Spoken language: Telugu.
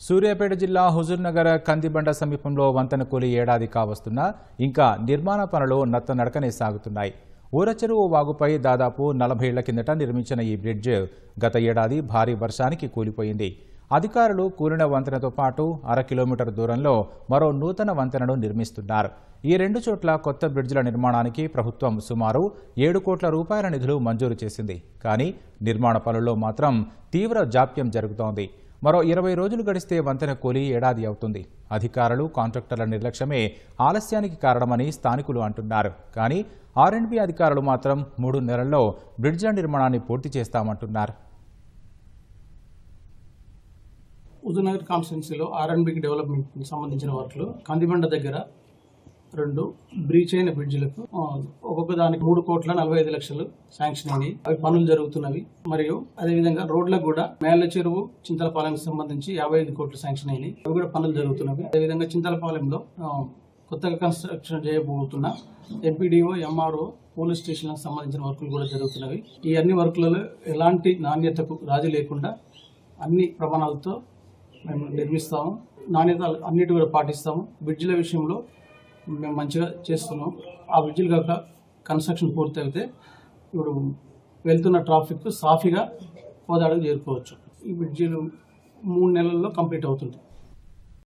సూర్యాపేట జిల్లా హుజూర్నగర్ కందిబండ సమీపంలో వంతెన కూలి ఏడాది కావస్తున్నా ఇంకా నిర్మాణ పనులు నత్తనడకనే సాగుతున్నాయి. ఊరచెరువు వాగుపై దాదాపు నలభై ఏళ్ళ కిందట నిర్మించిన ఈ బ్రిడ్జ్ గత ఏడాది భారీ వర్షానికి కూలిపోయింది. అధికారులు కూలిన వంతెనతో పాటు అర కిలోమీటర్ దూరంలో మరో నూతన వంతెనను నిర్మిస్తున్నారు. ఈ రెండు చోట్ల కొత్త బ్రిడ్జ్ల నిర్మాణానికి ప్రభుత్వం సుమారు ఏడు కోట్ల రూపాయల నిధులు మంజూరు చేసింది. కానీ నిర్మాణ పనుల్లో మాత్రం తీవ్ర జాప్యం జరుగుతోంది. మరో ఇరవై రోజులు గడిస్తే వంతెన కూలి ఏడాది అవుతుంది. అధికారులు కాంట్రాక్టర్ల నిర్లక్ష్యమే ఆలస్యానికి కారణమని స్థానికులు అంటున్నారు. కానీ ఆర్ఎండ్బి అధికారులు మాత్రం మూడు నెలల్లో బ్రిడ్జ్ల నిర్మాణాన్ని పూర్తి చేస్తామంటున్నారు. ఉదయనగర్ కాన్స్టిట్యున్సీలో ఆర్ఎన్బికి డెవలప్మెంట్కి సంబంధించిన వర్క్లు కందిబండ దగ్గర రెండు బ్రీచ్ అయిన బ్రిడ్జ్లకు ఒక్కొక్క దానికి మూడు కోట్ల నలభై ఐదు లక్షలు శాంక్షన్ అయ్యి అవి పనులు జరుగుతున్నవి. మరియు అదేవిధంగా రోడ్లకు కూడా మేళ్ళ చెరువు చింతలపాలెంకి సంబంధించి యాభై ఐదు కోట్లు శాంక్షన్ అయినాయి. అవి కూడా పనులు జరుగుతున్నవి. అదేవిధంగా చింతలపాలెంలో కొత్తగా కన్స్ట్రక్షన్ చేయబోతున్న ఎంపీడీఓ ఎంఆర్ఓ పోలీస్ స్టేషన్లకు సంబంధించిన వర్కులు కూడా జరుగుతున్నవి. ఈ అన్ని వర్కులలో ఎలాంటి నాణ్యతకు రాజీ లేకుండా అన్ని ప్రమాణాలతో మేము నిర్మిస్తాము. నాణ్యత అన్నిటి కూడా పాటిస్తాము. బ్రిడ్జిల విషయంలో మేము మంచిగా చేస్తున్నాం. ఆ బ్రిడ్జిలు కాక కన్స్ట్రక్షన్ పూర్తి అయితే ఇప్పుడు వెళ్తున్న ట్రాఫిక్ సాఫీగా కోదాడకు చేరుకోవచ్చు. ఈ బ్రిడ్జిలు మూడు నెలల్లో కంప్లీట్ అవుతుంది.